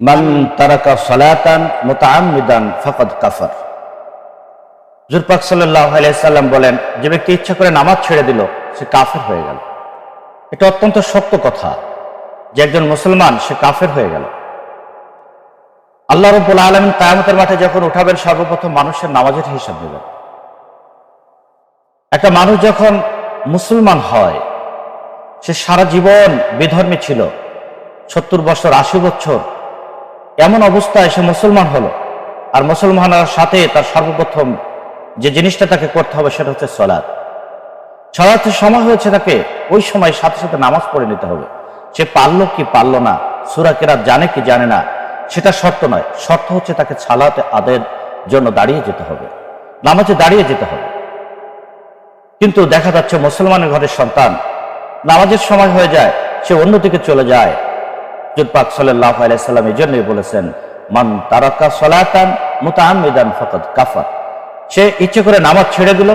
মান তারাকা সালাতান মুতাআম্মিদান ফাকাদ কাফার। হুজুর পাক সাল্লাল্লাহু আলাইহি সাল্লাম বলেন, যে ব্যক্তি ইচ্ছা করে নামাজ ছেড়ে দিল, সে কাফের হয়ে গেল। এটা অত্যন্ত সত্য কথা যে একজন মুসলমান, সে কাফের হয়ে গেল। আল্লাহ রব্বুল আলমিন কায়ামতের মাঠে যখন উঠাবেন, সর্বপ্রথম মানুষের নামাজের হিসাব দেবেন একটা মানুষ যখন মুসলমান হয়, সে সারা জীবন বিধর্মী ছিল। সত্তর বছর, আশি বছর এমন অবস্থায় সে মুসলমান হলো। আর মুসলমান হওয়ার সাথে তার সর্বপ্রথম যে জিনিসটা তাকে করতে হবে সেটা হচ্ছে সলাদ সলাতের সময় হয়েছে তাকে ওই সময় সাথে সাথে নামাজ পড়ে নিতে হবে। সে পারল কি পারল না, সুরা কেরাত জানে কি জানে না, সেটা শর্ত নয়। শর্ত হচ্ছে তাকে ছালাতে আদের জন্য দাঁড়িয়ে যেতে হবে। নামাজে দাঁড়িয়ে যেতে হবে। কিন্তু দেখা যাচ্ছে মুসলমানের ঘরের সন্তান, নামাজের সময় হয়ে যায়, সে অন্যদিকে চলে যায়। হুজুর পাক সাল্লাহ আলাইসাল্লাম এই জন্যই বলেছেন, মান তারাকা সলাতান মুতাআম্মিদান ফাকাদ কাফার। সে ইচ্ছে করে নামাজ ছেড়ে দিল,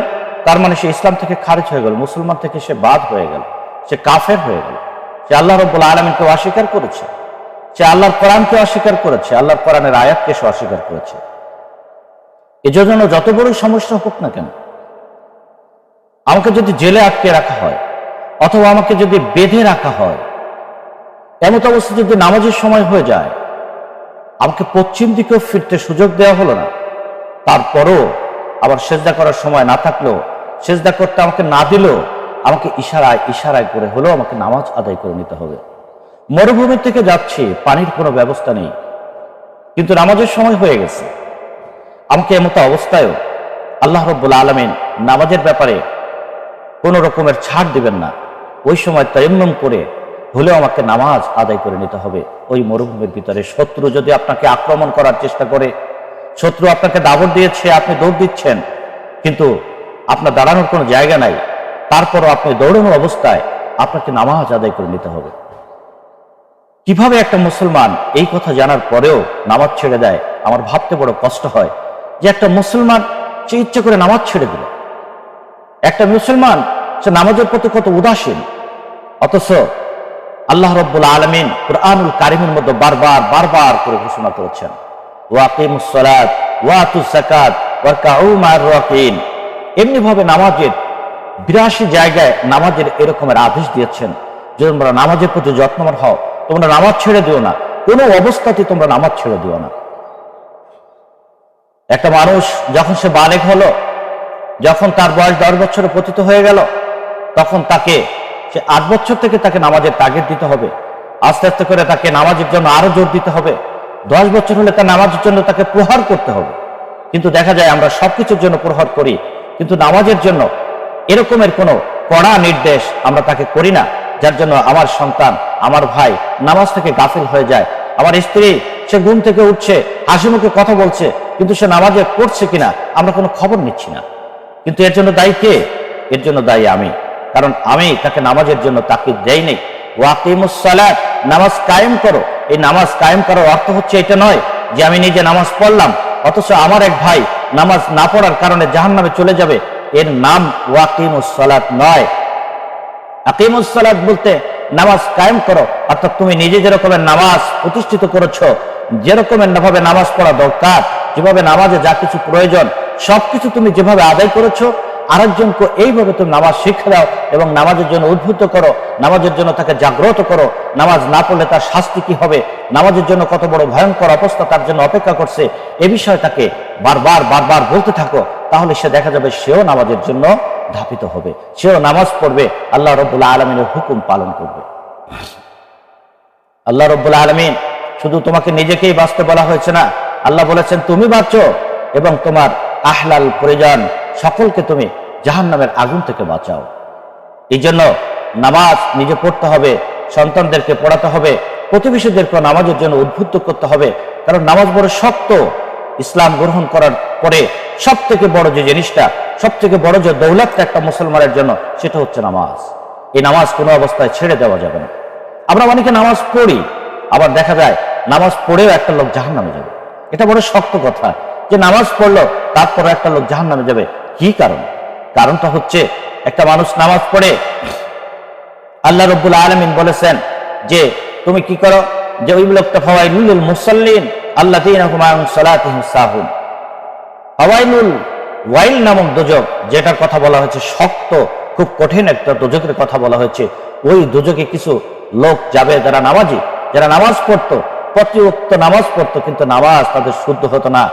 তার মানে সে ইসলাম থেকে খারিজ হয়ে গেল, মুসলমান থেকে সে বাদ হয়ে গেল, সে কাফের হয়ে গেল। সে আল্লাহ রব্বুল আলমিনকে অস্বীকার করেছে, সে আল্লাহর কোরআনকে অস্বীকার করেছে, আল্লাহর কোরআনের আয়াতকে সে অস্বীকার করেছে। এজন্য যত বড় সমস্যা হোক না কেন, আমাকে যদি জেলে আটকে রাখা হয়, অথবা আমাকে যদি বেঁধে রাখা হয় এমত অবস্থা যদি নামাজের সময় হয়ে যায়, আমাকে পশ্চিম দিকেও ফিরতে সুযোগ দেওয়া হলো না। তারপরও আবার সেজদা করার সময় না থাকলেও, সেজদা করতে আমাকে না দিলেও, আমাকে ইশারায় ইশারায় করে হলেও আমাকে নামাজ আদায় করে নিতে হবে। মরুভূমি থেকে যাচ্ছি, পানির কোনো ব্যবস্থা নেই। কিন্তু নামাজের সময় হয়ে গেছে। আমাকে এমতো অবস্থায়ও আল্লাহ রব্বুল আলমিন নামাজের ব্যাপারে কোনো রকমের ছাড় দিবেন না। ওই সময় তয়ম্মম করে হলেও আমাকে নামাজ আদায় করে নিতে হবে। ওই মরুভূমির ভিতরে শত্রু যদি আপনাকে আক্রমণ করার চেষ্টা করে, শত্রু আপনাকে দাবর দিয়েছে, আপনি দৌড় দিচ্ছেন, কিন্তু আপনার দাঁড়ানোর কোনো জায়গা নাই, তারপরও আপনি দৌড়ানো অবস্থায় আপনাকে নামাজ আদায় করে নিতে হবে। কীভাবে একটা মুসলমান এই কথা জানার পরেও নামাজ ছেড়ে দেয়, আমার ভাবতে বড় কষ্ট হয় যে একটা মুসলমান সে ইচ্ছে করে নামাজ ছেড়ে দিল। একটা মুসলমান সে নামাজের প্রতি কত উদাসীন, অথচ আল্লাহ রব্বুল আলমিন কুরআনুল কারিমের মধ্যে বারবার বারবার করে ঘোষণা করেছেন। ওয়াকিমুসলাত ওয়াতুস জাকাত ওয়ারকাউ মার রাকিন। নামাজের বিরাশি জায়গায় নামাজের এরকমের আদেশ দিয়েছেন। যে তোমরা নামাজের প্রতি যত্নবান হও, তোমরা নামাজ ছেড়ে দিও না। কোনো অবস্থাতে তোমরা নামাজ ছেড়ে দিও না। একটা মানুষ যখন সে বালেক হলো, যখন তার বয়স দশ বছরে পতিত হয়ে গেল, তখন তাকে সে আট বছর থেকে তাকে নামাজের তাগিদ দিতে হবে। আস্তে আস্তে করে তাকে নামাজের জন্য আরও জোর দিতে হবে। দশ বছর হলে তার নামাজের জন্য তাকে প্রহার করতে হবে। কিন্তু দেখা যায় আমরা সবকিছুর জন্য প্রহার করি, কিন্তু নামাজের জন্য এরকমের কোনো কড়া নির্দেশ আমরা তাকে করি না, যার জন্য আমার সন্তান, আমার ভাই নামাজ থেকে গাফিল হয়ে যায়। আমার স্ত্রী, সে ঘুম থেকে উঠছে, হাসি মুখে কথা বলছে, কিন্তু সে নামাজে পড়ছে কিনা আমরা কোনো খবর নিচ্ছি না। কিন্তু এর জন্য দায়ী কে? এর জন্য দায়ী আমি। কারণ আমি তাকে নামাজের জন্য তাকে দেয়নি ওয়াকিমুসালাত নামাজ কায়েম করো। এই নামাজ কায়েম করার অর্থ হচ্ছে এটা নয় যে আমি নিজে নামাজ পড়লাম, অথচ আমার এক ভাই নামাজ না পড়ার কারণে জাহান নামে চলে যাবে। এর নাম ওয়াকিমুসালাত নয়। আকিমুসালাত বলতে নামাজ কায়েম করো, অর্থাৎ তুমি নিজে যেরকমের নামাজ প্রতিষ্ঠিত করেছ যেরকমের ভাবে নামাজ পড়া দরকার, যেভাবে নামাজে যা কিছু প্রয়োজন, সবকিছু তুমি যেভাবে আদায় করেছ আরেকজনকে এইভাবে তুমি নামাজ শিক্ষা দাও এবং নামাজের জন্য উদ্বুদ্ধ করো, নামাজের জন্য তাকে জাগ্রত করো, নামাজ না পড়লে তার শাস্তি কি হবে, নামাজের জন্য কত বড় ভয়ঙ্কর অবস্থা তার জন্য অপেক্ষা করছে, এ বিষয়ে তাকে বারবার বারবার বলতে থাকো, তাহলে সে দেখা যাবে সেও নামাজের জন্য ধাপিত হবে, সেও নামাজ পড়বে, আল্লাহ রব্বুল্লাহ আলমিনের হুকুম পালন করবে। আল্লাহ রব্বুল্লাহ আলমিন, শুধু তোমাকে নিজেকেই বাঁচতে বলা হয়েছে না, আল্লাহ বলেছেন, তুমি বাঁচো এবং তোমার আহলাল পরিজন সকলকে তুমি জাহান নামের আগুন থেকে বাঁচাও। এই জন্য নামাজ নিজে পড়তে হবে, সন্তানদেরকে পড়াতে হবে প্রতিবেশীদেরকে নামাজের জন্য উদ্বুদ্ধ করতে হবে, কারণ নামাজ বড় শক্ত ইসলাম গ্রহণ করার পরে সব থেকে বড় যে জিনিসটা সব থেকে বড় যে দৌলতটা একটা মুসলমানের জন্য, সেটা হচ্ছে নামাজ। এই নামাজ কোনো অবস্থায় ছেড়ে দেওয়া যাবে না। আমরা অনেকে নামাজ পড়ি, আবার দেখা যায় নামাজ পড়েও একটা লোক জাহান নামে যাবে। এটা বড় শক্ত কথা। যে নামাজ পড়ল তারপরে একটা লোক জাহান নামে যাবে। কি কারণ? কারণটা হচ্ছে একটা মানুষ নামাজ পড়ে, আল্লাহ রব্বুল আলমিন বলেছেন যে, তুমি কি করো? যে ওই লোকটা ফাওয়াইলুল মুসাল্লিন আন সাহুন। ফাওয়াইলুল ওয়াইল নামক দোজক, যেটার কথা বলা হয়েছে শক্ত, খুব কঠিন একটা দোজকের কথা বলা হয়েছে, ওই দোজকে কিছু লোক যাবে যারা নামাজি, যারা নামাজ পড়তো, প্রতিউক্ত নামাজ পড়তো, কিন্তু নামাজ তাদের শুদ্ধ হতো না।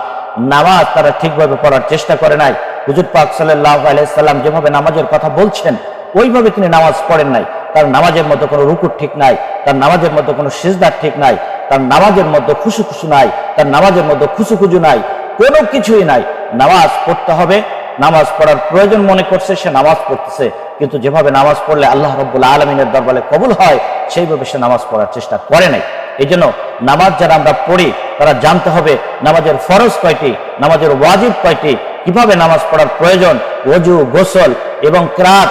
নামাজ তারা ঠিকভাবে পড়ার চেষ্টা করে নাই। হুজুর পাক সাল্লাহ আলাইসাল্লাম যেভাবে নামাজের কথা বলছেন, ওইভাবে তিনি নামাজ পড়েন নাই। তার নামাজের মধ্যে কোনো রুকুর ঠিক নাই, তার নামাজের মধ্যে কোনো সিজদার ঠিক নাই, তার নামাজের মধ্যে খুশু খুশু নাই, তার নামাজের মধ্যে খুশু খুজু নাই, কোনো কিছুই নাই। নামাজ পড়তে হবে, নামাজ পড়ার প্রয়োজন মনে করছে, সে নামাজ পড়তেছে। কিন্তু যেভাবে নামাজ পড়লে আল্লাহ রব্বুল আলমিনের দরবারে কবুল হয়, সেইভাবে সে নামাজ পড়ার চেষ্টা করে নাই। এই জন্য নামাজ যারা আমরা পড়ি, তারা জানতে হবে, নামাজের ফরজ কয়টি, নামাজের ওয়াজিব কয়টি কীভাবে নামাজ পড়ার প্রয়োজন? অজু গোসল এবং ক্রাত।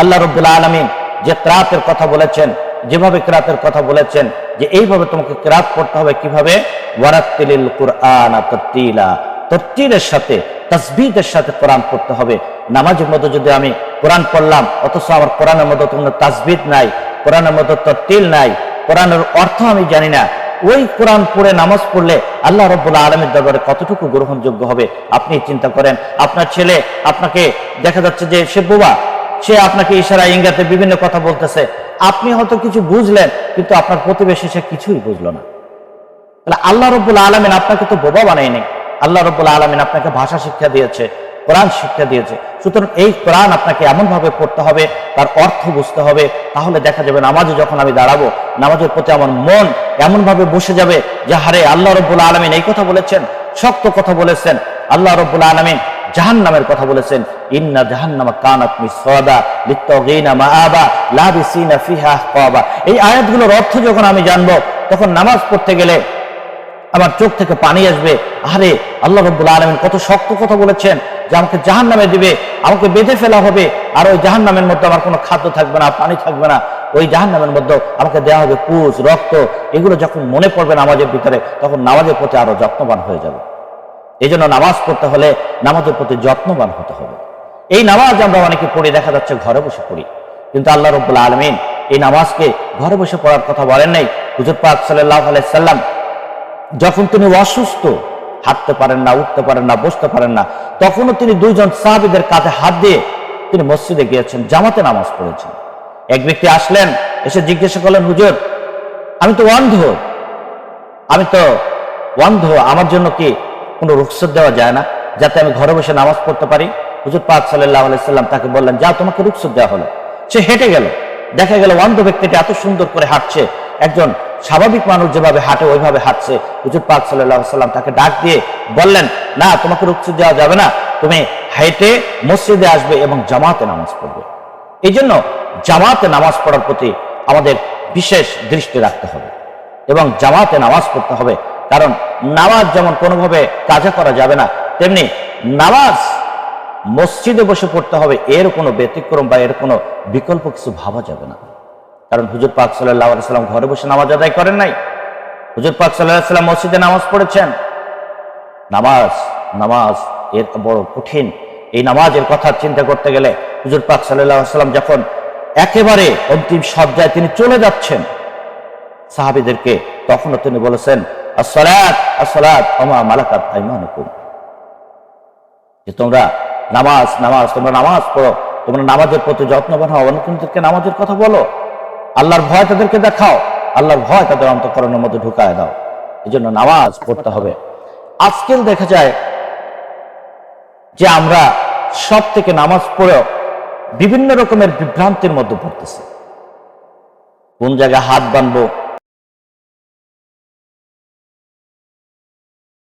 আল্লাহ রব্বুল্লাহ আলমিন যে ক্রাতের কথা বলেছেন, যেভাবে ক্রাতের কথা বলেছেন, যে এইভাবে তোমাকে ক্রাত পড়তে হবে কীভাবে? ওয়ারাত্তিলিল কুরআন তরতিলা তরতিলের সাথে তসবিদের সাথে কোরআন পড়তে হবে। নামাজের মধ্যে যদি আমি কোরআন পড়লাম, অথচ আমার কোরআনের মধ্যে কোনো তাসবিদ নাই, কোরআনের মধ্যে তরতিল নাই, কোরআনের অর্থ আমি জানি না ওই কোরআন পড়ে, নামাজ পড়লে আল্লাহ রব্বুল্লাহ আলমের দরবারে কতটুকু গ্রহণযোগ্য হবে? আপনি চিন্তা করেন, আপনার ছেলে আপনাকে দেখা যাচ্ছে যে সে বোবা, সে আপনাকে ইশারা ইঙ্গাতে বিভিন্ন কথা বলতেছে। আপনি হয়তো কিছু বুঝলেন, কিন্তু আপনার প্রতিবেশী সে কিছুই বুঝলো না। তাহলে আল্লাহ রব্বুল আলমিন আপনাকে তো বোবা বানায়নি। আল্লাহ রব্বুল আলমিন আপনাকে ভাষা শিক্ষা দিয়েছে। কোরআন শিক্ষা দিয়েছে। সুতরাং এই কোরআন আপনাকে এমনভাবে পড়তে হবে, তার অর্থ বুঝতে হবে, তাহলে দেখা যাবে নামাজে যখন আমি দাঁড়াবো, নামাজের প্রতি আমার মন এমনভাবে বসে যাবে যে, হারে আল্লাহ রব্বুল আলমিন এই কথা বলেছেন, শক্ত কথা বলেছেন। আল্লাহ রব্বুল আলমিন জাহান নামের কথা বলেছেন, ইন্না জাহান্নামা কানাত মিসওয়াদা লিত্তাগিনা মাআবা লাবিসিনা ফিহা এই আয়াতগুলোর অর্থ যখন আমি জানব, তখন নামাজ পড়তে গেলে আমার চোখ থেকে পানি আসবে, আরে আল্লাহ রব্বুল আলমিন কত শক্ত কথা বলেছেন যে আমাকে জাহান নামে দিবে, আমাকে বেঁধে ফেলা হবে, আর ওই জাহান নামের মধ্যে আমার কোনো খাদ্য থাকবে না, পানি থাকবে না। ওই জাহান নামের মধ্যে আমাকে দেওয়া হবে পুজ, রক্ত, এগুলো যখন মনে পড়বে নামাজের ভিতরে, তখন নামাজের প্রতি আরও যত্নবান হয়ে যাবে। এই জন্য নামাজ পড়তে হলে নামাজের প্রতি যত্নবান হতে হবে। এই নামাজ আমরা অনেকে পড়ি, দেখা যাচ্ছে ঘরে বসে পড়ি। কিন্তু আল্লাহ রব্বুল আলমিন এই নামাজকে ঘরে বসে পড়ার কথা বলেন নাই। হুজুর পাক সাল্লাহ আলাইসাল্লাম যখন তিনি অসুস্থ হাঁটতে পারেন না, উঠতে পারেন না, বসতে পারেন না। তখনও তিনি দুইজন সাহাবিদের কাঁধে হাত দিয়ে তিনি মসজিদে গিয়েছেন, জামাতে নামাজ পড়েছেন। এক ব্যক্তি আসলেন, এসে জিজ্ঞাসা করলেন, হুজুর, আমি তো অন্ধ। আমি তো অন্ধ, আমার জন্য কি কোনো রুখসত দেওয়া যায় না? যাতে আমি ঘরে বসে নামাজ পড়তে পারি? হুজুর পাক সাল্লাহ আলাইসাল্লাম তাকে বললেন যা তোমাকে রুখসত দেওয়া হলো। সে হেঁটে গেল। দেখা গেল অন্ধ ব্যক্তিটি এত সুন্দর করে হাঁটছে। একজন স্বাভাবিক মানুষ যেভাবে হাঁটে, ওইভাবে হাঁটছে। হুজুর পাক সাল্লাহ সাল্লাম তাকে ডাক দিয়ে বললেন, না, তোমাকে রুখসত দেওয়া যাবে না। তুমি হাইটে মসজিদে আসবে এবং জামাতে নামাজ পড়বে। এই জন্য জামাতে নামাজ পড়ার প্রতি আমাদের বিশেষ দৃষ্টি রাখতে হবে এবং জামাতে নামাজ পড়তে হবে। কারণ নামাজ যেমন কোনোভাবে কাজা করা যাবে না, তেমনি নামাজ মসজিদে বসে পড়তে হবে, এর কোনো ব্যতিক্রম বা এর কোনো বিকল্প কিছু ভাবা যাবে না। কারণ হুজুর পাক সাল্লাহ সাল্লাম ঘরে বসে নামাজ আদায় করেন নাই। হুজুর পাক সাল্লাহ সাল্লাম মসজিদে নামাজ পড়েছেন। নামাজ নামাজ, এর বড় কঠিন। এই নামাজের কথা চিন্তা করতে গেলে হুজুর পাক সাল্লাহ সাল্লাম যখন একেবারে অন্তিম সজ্জায় তিনি চলে যাচ্ছেন, সাহাবিদেরকে তখনও তিনি বলেছেন, আসসালাত আসসালাত আমা মালাকাত আইমানুকুম। যে তোমরা নামাজ নামাজ, তোমরা নামাজ পড়ো। তোমরা নামাজের প্রতি যত্নবান হও অন্যকে নামাজের কথা বলো। আল্লাহর ভয় তাদেরকে দেখাও। আল্লাহর ভয় তাদের অন্তকরণের মধ্যে ঢুকায় দাও। এই জন্য নামাজ পড়তে হবে। আজকাল দেখা যায় যে আমরা সব থেকে নামাজ পড়েও বিভিন্ন রকমের বিভ্রান্তির মধ্যে পড়তেছি। কোন জায়গায় হাত বানবো